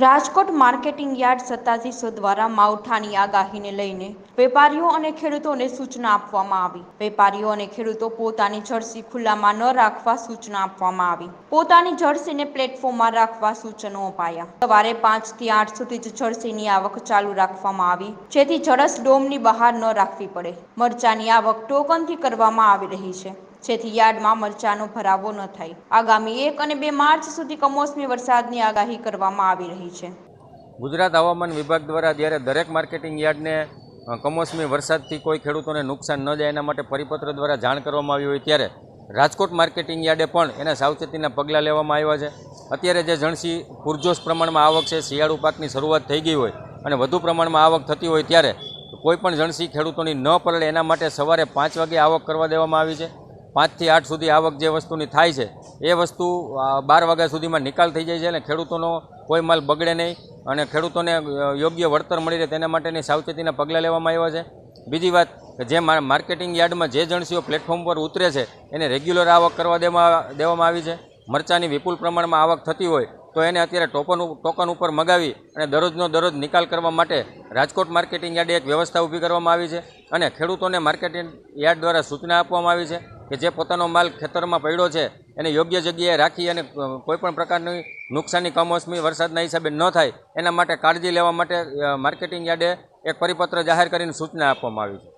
Rajkot marketing yard સત્તાધીશો દ્વારા માવઠાની આગાહીને લઈને વેપારીઓ અને ખેડૂતોને સૂચના આપવામાં આવી. વેપારીઓ અને ખેડૂતો પોતાની જર્સી ખુલ્લામાં ન રાખવા સૂચના આપવામાં આવી. પોતાની જર્સીને પ્લેટફોર્મમાં રાખવા સૂચનો અપાયા. સવારે પાંચથી આઠ સુધી જ જર્સીની આવક ચાલુ રાખવામાં આવી, જેથી જરસ ડોમની બહાર ન રાખવી પડે. મરચાની આવક ટોકનથી કરવામાં આવી રહી છે. જેથી યાર્ડમાં મરચાનો ભરાવો ન થાય. આગામી એક અને બે માર્ચ સુધી કમોસમી વરસાદની આગાહી કરવામાં આવી રહી છે. ગુજરાત હવામાન વિભાગ દ્વારા જ્યારે દરેક માર્કેટિંગ યાર્ડને કમોસમી વરસાદથી કોઈ ખેડૂતોને નુકસાન ન જાય એના માટે પરિપત્ર દ્વારા જાણ કરવામાં આવી હોય ત્યારે રાજકોટ માર્કેટિંગ યાર્ડે પણ એના સાવચેતીના પગલાં લેવામાં આવ્યા છે. અત્યારે જે જણસી પૂરજોશ પ્રમાણમાં આવક છે, શિયાળુ પાકની શરૂઆત થઈ ગઈ હોય અને વધુ પ્રમાણમાં આવક થતી હોય ત્યારે કોઈપણ જણસી ખેડૂતોની ન પલળે એના માટે સવારે પાંચ વાગે આવક કરવા દેવામાં આવી છે. પાંચથી આઠ સુધી આવક જે વસ્તુની થાય છે, એ વસ્તુ બાર વાગ્યા સુધીમાં નિકાલ થઈ જાય છે અને ખેડૂતોનો કોઈ માલ બગડે નહીં અને ખેડૂતોને યોગ્ય વળતર મળી રહે તેના માટેની સાવચેતીના પગલાં લેવામાં આવ્યા છે. બીજી વાત કે જે માર્કેટિંગ યાર્ડમાં જે જણસીઓ પ્લેટફોર્મ પર ઉતરે છે, એને રેગ્યુલર આવક કરવા દેવામાં દેવામાં આવી છે. મરચાની વિપુલ પ્રમાણમાં આવક થતી હોય, તો એને અત્યારે ટોકન ટોકન ઉપર મગાવી અને દરરોજનો દરરોજ નિકાલ કરવા માટે રાજકોટ માર્કેટિંગ યાર્ડે એક વ્યવસ્થા ઊભી કરવામાં આવી છે અને ખેડૂતોને માર્કેટિંગ યાર્ડ દ્વારા સૂચના આપવામાં આવી છે. કે જે પોતાનો માલ ખેતરમાં પડ્યો છે, એને યોગ્ય જગ્યાએ રાખી અને કોઈપણ પ્રકારની નુકસાની, કમોસમી, વરસાદના હિસાબે ન થાય, એના માટે કાળજી લેવા માટે માર્કેટિંગ યાર્ડે એક પરિપત્ર જાહેર કરીને સૂચના આપવામાં આવી છે.